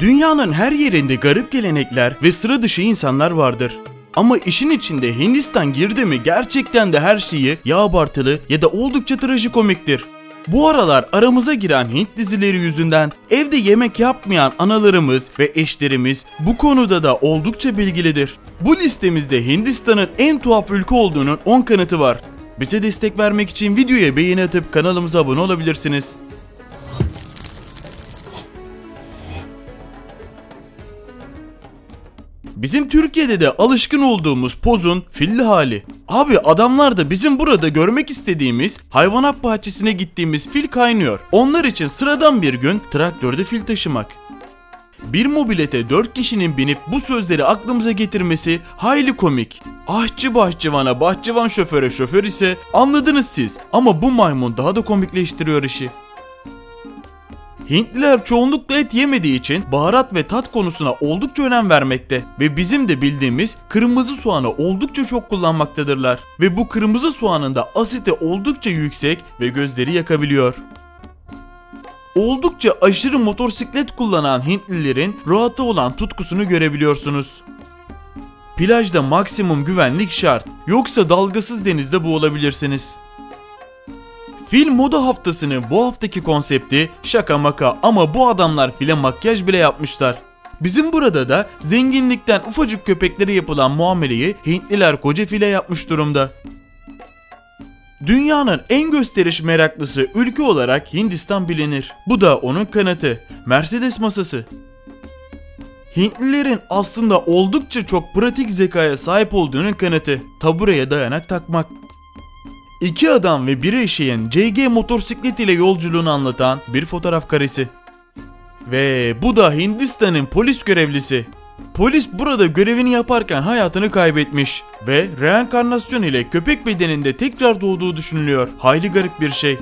Dünyanın her yerinde garip gelenekler ve sıra dışı insanlar vardır. Ama işin içinde Hindistan girdi mi gerçekten de her şeyi ya abartılı ya da oldukça trajikomiktir. Bu aralar aramıza giren Hint dizileri yüzünden evde yemek yapmayan analarımız ve eşlerimiz bu konuda da oldukça bilgilidir. Bu listemizde Hindistan'ın en tuhaf ülke olduğunun 10 kanıtı var. Bize destek vermek için videoya beğeni atıp kanalımıza abone olabilirsiniz. Bizim Türkiye'de de alışkın olduğumuz pozun filli hali. Abi adamlar da bizim burada görmek istediğimiz hayvanat bahçesine gittiğimiz fil kaynıyor. Onlar için sıradan bir gün traktörde fil taşımak. Bir mobilete 4 kişinin binip bu sözleri aklımıza getirmesi hayli komik. Ahçı bahçıvana bahçıvan şoföre şoför ise anladınız siz ama bu maymun daha da komikleştiriyor işi. Hintliler çoğunlukla et yemediği için baharat ve tat konusuna oldukça önem vermekte ve bizim de bildiğimiz kırmızı soğanı oldukça çok kullanmaktadırlar ve bu kırmızı soğanın da asiti oldukça yüksek ve gözleri yakabiliyor. Oldukça aşırı motosiklet kullanan Hintlilerin rahata olan tutkusunu görebiliyorsunuz. Plajda maksimum güvenlik şart. Yoksa dalgasız denizde boğulabilirsiniz. Film moda haftasının bu haftaki konsepti şaka maka ama bu adamlar file makyaj bile yapmışlar. Bizim burada da zenginlikten ufacık köpeklere yapılan muameleyi Hintliler koca file yapmış durumda. Dünyanın en gösteriş meraklısı ülke olarak Hindistan bilinir. Bu da onun kanıtı. Mercedes masası. Hintlilerin aslında oldukça çok pratik zekaya sahip olduğunun kanıtı. Tabureye dayanak takmak. İki adam ve bir eşeğin CG motosiklet ile yolculuğunu anlatan bir fotoğraf karesi. Ve bu da Hindistan'ın polis görevlisi. Polis burada görevini yaparken hayatını kaybetmiş ve reenkarnasyon ile köpek bedeninde tekrar doğduğu düşünülüyor. Hayli garip bir şey.